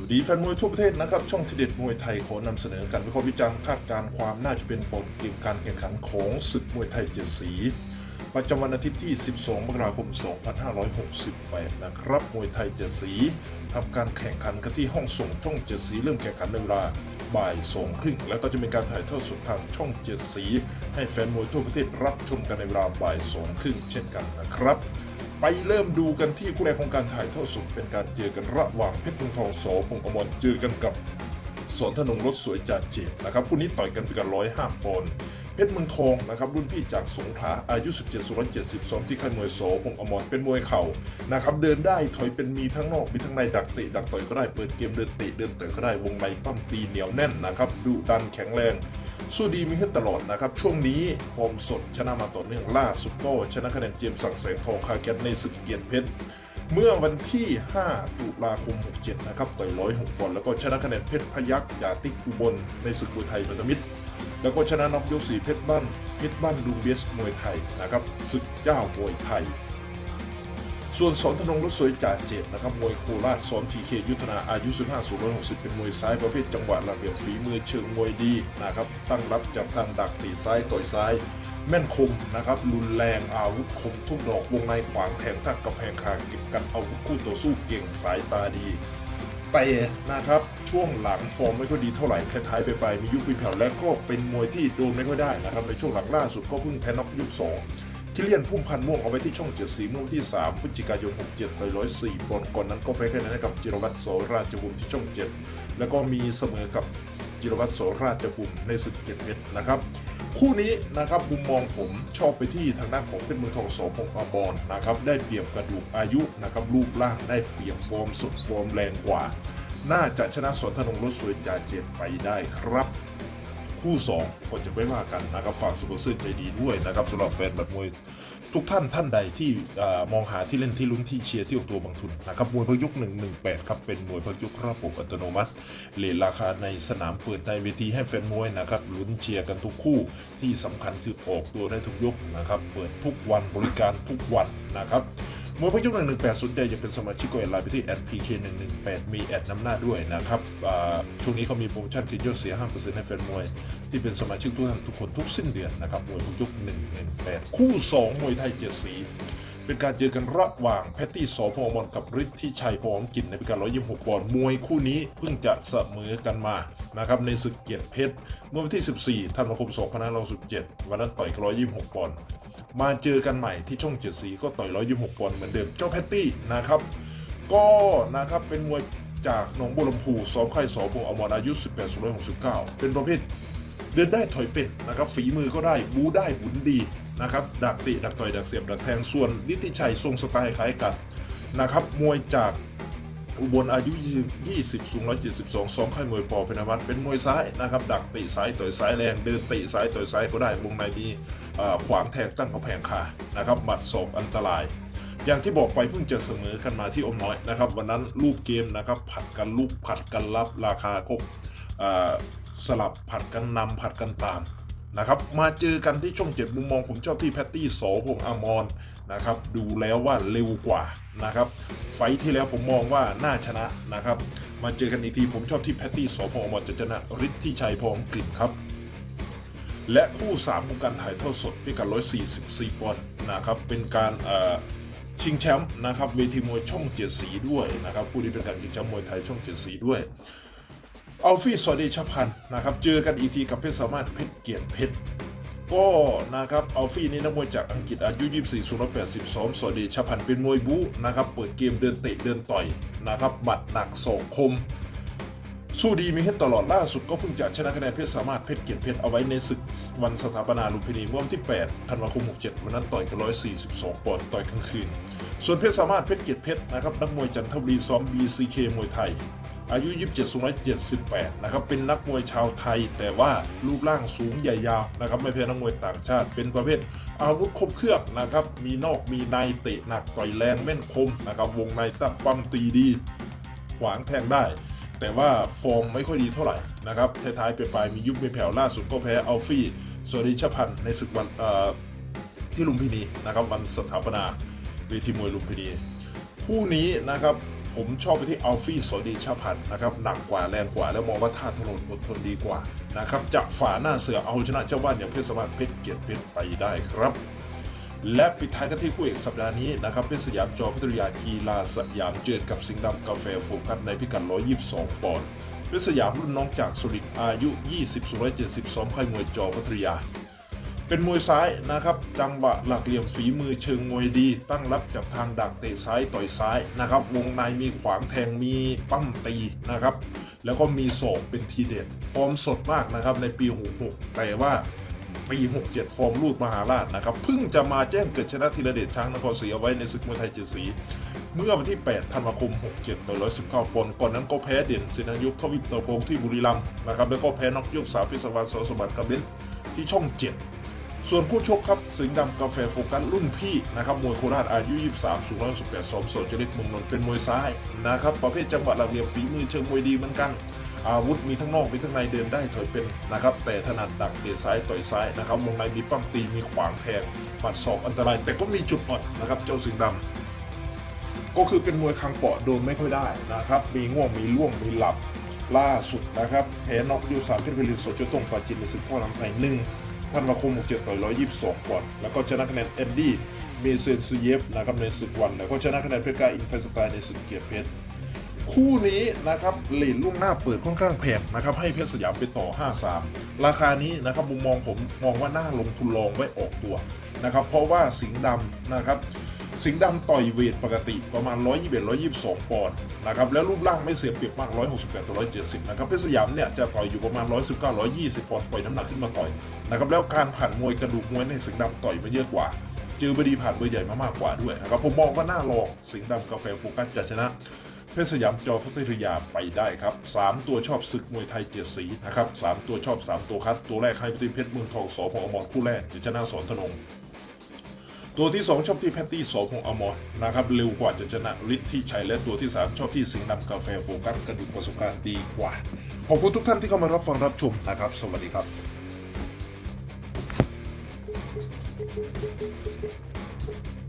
วัสดีแฟนมวยทั่วประเทศนะครับ ช่องทีเด็ดมวยไทยขอนำเสนอการวิเคราะห์วิจารณ์คาดการณ์ความน่าจะเป็นผลเกมการแข่งขันของศึกมวยไทยเจ็ดสี ประจำวันอาทิตย์ที่ 12 มกราคม 2568 นะครับ มวยไทยเจ็ดสีทำการแข่งขันกันที่ห้องส่งช่องเจ็ดสีเริ่มแข่งขันในเวลาบ่ายสองครึ่งแล้วก็จะมีการถ่ายทอดสดทางช่องเจ็ดสี ให้แฟนมวยทั่วประเทศรับชมกันในเวลาบ่ายสองครึ่งเช่นกันนะครับ ไปเริ่มดูกันที่คู่แรกของการถ่ายทอดสดเป็นการเจอกันระหว่างเพชรเมืองทองโสพงอมรเจอกันกับสอนธนงรถสวยจาเจ็ดนะครับคู่นี้ต่อยกันเป็นกันร้อยห้าปอนด์เพชรเมืองทองนะครับรุ่นพี่จากสงขลาอายุ 17 0 72 ที่ค่ายมวยโสพงอมรเป็นมวยเข่านะครับเดินได้ถอยเป็นมีทั้งนอกมีทั้งในดักเตะดักต่อยก็ได้เปิดเกมเดินเตะเดินต่อยก็ได้วงในปั้มตีเหนียวแน่นนะครับดุดันแข็งแรง สู้ดีมีขึ้นตลอดนะครับ ช่วงนี้ฟอร์มสดชนะมาต่อเนื่องล่าสุดก็ชนะคะแนนเจมส์สังแสงทองคาแกตในศึกเกียรติเพชรเมื่อวันที่ 5 ตุลาคม 67 นะครับ ต่อย 106ปอนด์แล้วก็ชนะคะแนนเพชรพยักยาติกอุบล ในศึกมวยไทยพันธมิตร แล้วก็ชนะน็อกยกสีเพชรบ้านเพชรบ้านดุงเบสมวยไทยนะครับศึกเจ้ามวยไทย ส่วนสอนธนงรถสวยจ่าเจ็ดนะครับมวยโคราชสอนทีเคยุทธนาอายุ 15สูง160 เป็นมวยซ้ายประเภทจังหวะระเบียบฝีมือเชิงมวยดีนะครับตั้งรับจับทางดักตีซ้ายต่อยซ้าย แม่นคมนะครับรุนแรงอาวุธคมทุกดอกวงในขวางแทงทักกำแพงคางเก็บกันอาวุธคู่ต่อสู้เก่งสายตาดีแต่นะครับช่วงหลังฟอร์มไม่ค่อยดีเท่าไหร่ท้ายๆไปไปมียุคมีแผ่วและก็เป็นมวยที่โดนไม่ค่อยได้นะครับในช่วงหลังล่าสุดก็เพิ่งแพ้น็อกยุคสอง ที่เลียนพุ่มพันธ์ม่วงเอาไว้ที่ช่องเจ็ดสีเมื่อวันที่ 3พฤศจิกายน 67ต่อย104ปอนด์ก่อนนั้นก็แพ้คะแนนให้กับจิรวัตรโสราชบุญที่ช่อง 7 แล้วก็มีเสมอกับจิรวัตรโสราชบุญในศึกเกียรติเพชรนะครับคู่นี้นะครับมุมมองผมชอบไปที่ทางด้านของเพชรเมืองทองโสพงษ์อาบอนนะครับได้เปรียบกระดูกอายุนะครับรูปร่างได้เปรียบฟอร์มสุดฟอร์มแรงกว่า น่าจะชนะสวนธนงรถสวยจ่าเจ็ดไปได้ครับ คู่2ก็จะไม่ว่ากันนะครับฝากสุภาพซื่อใจดีด้วยนะครับสำหรับแฟนแบบมวยทุกท่านท่านใดที่อมองหาที่เล่นที่ลุ้นที่เชียร์ที่ออกตัวบางทุนนะครับมวยพยุก118ครับเป็นมวยพยุกระบบอัตโนมัติเลทราคาในสนามเปิดในเวทีให้แฟนมวยนะครับลุ้นเชียร์กันทุกคู่ที่สำคัญคือออกตัวได้ทุกยกนะครับเปิดทุกวันบริการทุกวันนะครับ มวยพยุก118สนใจจะเป็นสมาชิกก็แอดไลน์ไปที่ @pk118 มีแอดนำหน้าด้วยนะครับช่วงนี้เขามีโปรโมชั่นคืนยอดเสีย5%ให้แฟนมวย ที่เป็นสมาชิกทุกท่านทุกคนทุกสิ้นเดือนนะครับมวยพยุก118คู่2มวยไทยเจ็ดสี เป็นการเจอกันระหว่างแพตตี้สอพอมรกับฤทธิ์ที่ชัยพรอมกินในพิการ126ปอนด์มวยคู่นี้เพิ่งจะเสมอกันมานะครับในศึกเกียรติเพชรเมื่อวันที่ 14ธันวาคม2567วันนั้นต่อยกัน126ปอนด์มาเจอกันใหม่ที่ช่องเจ็ดสีก็ต่อย126ปอนด์เหมือนเดิมเจ้าแพตตี้นะครับก็นะครับเป็นมวยจากหนองบัวลำพูซ้อมค่ายสอพงอมรอายุ 18 269 เป็นประเภทเดินได้ถอยเป็นนะครับฝีมือก็ได้บูได้หมุนดี นะครับดักติดักต่อยดักเสียบดักแทงส่วนนิติชัยทรงสไตล์คล้ายกันนะครับมวยจากอุบลอายุ 20 สูง 172สองค่ายมวยปอเพนวัตเป็นมวยซ้ายนะครับ ดักติซ้ายต่อยซ้ายแรงเดินติซ้ายต่อยซ้ายก็ได้วงในมีขวางแทงตั้งกระแพงคานะครับหมัดศอกอันตราย อย่างที่บอกไปเพิ่งจะเสมอกันมาที่อมน้อยนะครับ วันนั้นลูกเกมนะครับผัดกันลูกผัดกันรับราคาก็สลับผัดกันนำผัดกันตาม นะครับมาเจอกันที่ช่องเจ็ดมุมมองผมชอบที่แพตตี้โสพงอมรนะครับดูแล้วว่าเร็วกว่านะครับไฟที่แล้วผมมองว่าน่าชนะนะครับมาเจอกันอีกทีผมชอบที่แพตตี้โสพงอมรจะชนะฤทธิ์ที่ชัยพร้อมกลิ่นครับและคู่3ของการถ่ายทอดสดพิกัด144ปอนด์นะครับเป็นการชิงแชมป์นะครับเวทีมวยช่องเจ็ดสีด้วยนะครับคู่นี้เป็นการชิงแชมป์มวยไทยช่องเจ็ดสีด้วย อัลฟี่สวัสดีชพันธ์นะครับเจอกันอีกทีกับเพชรสามารถเพชรเกียรติเพชรก็นะครับอัลฟี่นี่นักมวยจากอังกฤษอายุ 24สูง180ซ้อมสวัสดีชพันธ์เป็นมวยบู๊นะครับเปิดเกมเดินเตะเดินต่อยนะครับหมัดหนักศอกคม สู้ดีมีให้ตลอดล่าสุดก็เพิ่งจะชนะคะแนนเพชรสามารถเพชรเกียรติเพชรเอาไว้ในศึกวันสถาปนาลุมพินีเมื่อวันที่ 8 ธันวาคม 67 วันนั้นต่อยกัน 142 ปอนด์ต่อยกลางคืน ส่วนเพชรสามารถเพชรเกียรติเพชรนะครับนักมวยจันทบุรีซ้อม BCK มวยไทย อายุ 27 สูง 178 นะครับ เป็นนักมวยชาวไทย แต่ว่ารูปร่างสูงใหญ่ยาวนะครับ ไม่แพ้นักมวยต่างชาติ เป็นประเภทอาวุธครบเครื่องนะครับ มีนอกมีในเตะหนักต่อยแรงแม่นคมนะครับ วงในตั้งปั้มตีดี ขวางแทงได้ แต่ว่าฟอร์มไม่ค่อยดีเท่าไหร่นะครับท้ายๆไปปลายๆมียุบมีแผ่วล่าสุดก็แพ้อัลฟี่สวริชพันธ์ในศึกวันที่ลุมพินีนะครับวันสถาปนาเวทีมวยลุมพินีคู่นี้นะครับ ผมชอบไปที่อัลฟี่โสดีชาพันธ์นะครับหนักกว่าแรงกว่า แล้วมองว่าท่าถนนอดทนดีกว่านะครับจะฝ่าหน้าเสือเอาชนะเจ้าบ้านอย่างเพชรสวรรค์เพชรเกียรติเพชรไปได้ครับ และปิดท้ายกันที่คู่เอกสัปดาห์นี้นะครับเพชรสยามจอพัทยากีฬาสยามเจอกับสิงห์ดำกาแฟโฟกัสในพิกัด 122 ปอนด์เพชรสยามรุ่นน้องจากสุรินทร์อายุ 20 170ซ้อมค่ายมวยจอพัทยา เป็นมวยซ้ายนะครับ จังหวะหลักเหลี่ยมฝีมือเชิงมวยดี ตั้งรับจากทางดักเตะซ้ายต่อยซ้ายนะครับ วงในมีขวางแทงมีปั้มตีนะครับ แล้วก็มีศอกเป็นทีเด็ด ฟอร์มสดมากนะครับในปี 66 แต่ว่าปี67 ฟอร์มลูดมหาราชนะครับเพิ่งจะมาแจ้งเกิดชนะธีรเดชช้างนครศรีเอาไว้ในศึกมวยไทยเจ็ดสีเมื่อวันที่ 8 ธันวาคม 67 ต่อ 119 ปอนด์ ก่อนนั้นก็แพ้เด่นสินายุทธวิปเตอร์พงษ์ที่บุรีรัมย์นะครับ แล้วก็แพ้นอกยกสามพิศวรสสมบัติกับเบนที่ช่อง 7 ส่วนคู่ชกครับสิงห์ดำกาแฟโฟกัสรุ่นพี่นะครับมวยโคราชอายุ 23 สูง118สอมโสดจริตมุมนนเป็นมวยซ้ายนะครับประเภทจังหวะหลักเหลี่ยมฝีมือเชิงมวยดีเหมือนกัน อาวุธมีทั้งนอกมีทั้งในเดินได้ถอยเป็นนะครับแต่ถนัดดักเตะซ้ายต่อยซ้ายนะครับวงในมีปั้มตีมีขวางแทงหมัดศอกอันตราย แต่ก็มีจุดอ่อนนะครับเจ้าสิงห์ดำก็คือเป็นมวยคางเปาะโดนไม่ค่อยได้นะครับ มีง่วงมีล่วงมีหลับล่าสุดนะครับแพ้น็อกยูสามเพชรวิลินโซจุตงปาจินในศึกพ่อลำไทยหนึ่ง พันวาคม67ต่อย122ปอนด์แล้วก็ชนะคะแนนเอ็ดดี้เมเซนซูเยฟนะครับในศึกวัน แล้วก็ชนะคะแนนเพชรกาอินไฟสไตล์ในศึกเกียรติเพชรคู่นี้นะครับเหรียญล่วงหน้าเปิดค่อนข้างแพงนะครับให้เพชรสยามไปต่อ 5-3 ราคานี้นะครับมุมมองผมมองว่าน่าลงทุนลองไว้ออกตัวนะครับเพราะว่าสิงห์ดำนะครับ สิงห์ดำต่อยเวทปกติประมาณ 121 122 ปอนด์นะครับแล้วรูปร่างไม่เสียเปรียบมาก 168ต่อ170 นะครับเพชรสยามเนี่ยจะต่อยอยู่ประมาณ 119 120 ปอนด์ปล่อยน้ำหนักขึ้นมาต่อยนะครับแล้วการผ่านมวยกระดูกมวยในสิงห์ดำต่อยมาเยอะกว่าเจอบดีผ่านเบอร์ใหญ่มามากกว่าด้วยนะครับผมมองว่าน่าลองสิงห์ดำกาแฟโฟกัสจะชนะเพชรสยามจอพัทยาไปได้ครับ 3 ตัวชอบศึกมวยไทยเจ็ดสีนะครับ3ตัวชอบ 3 ตัวคัด ตัวแรกให้ที่เพชรเมืองทองสอพงอมรคู่แรกจะชนะสอนธนง ตัวที่ 2 ชอบที่แพตตี้สอพงอมรนะครับเร็วกว่าจะชนะฤทธิ์ที่ชัยและตัวที่ 3 ชอบที่สิงห์นำกาแฟโฟกัสกระดูกประสบการณ์ดีกว่าขอบคุณทุกท่านที่เข้ามารับฟังรับชมนะครับ สวัสดีครับ